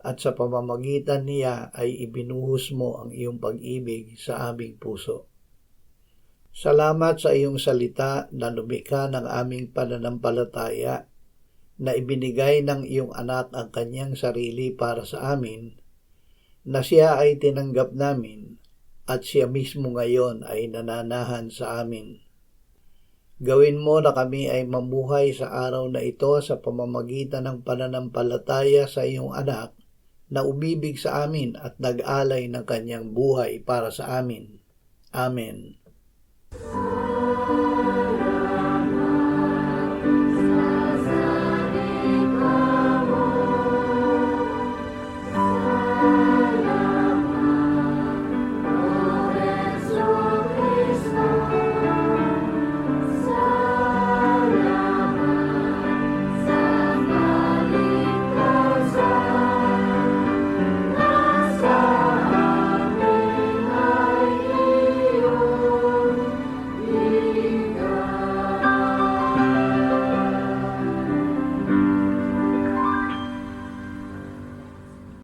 at sa pamamagitan niya ay ibinuhos mo ang iyong pag-ibig sa aming puso. Salamat sa iyong salita na lumikha ng aming pananampalataya na ibinigay ng iyong anak ang kanyang sarili para sa amin, na siya ay tinanggap namin at siya mismo ngayon ay nananahan sa amin. Gawin mo na kami ay mamuhay sa araw na ito sa pamamagitan ng pananampalataya sa iyong anak na umibig sa amin at nag-alay ng kanyang buhay para sa amin. Amen. Thank you.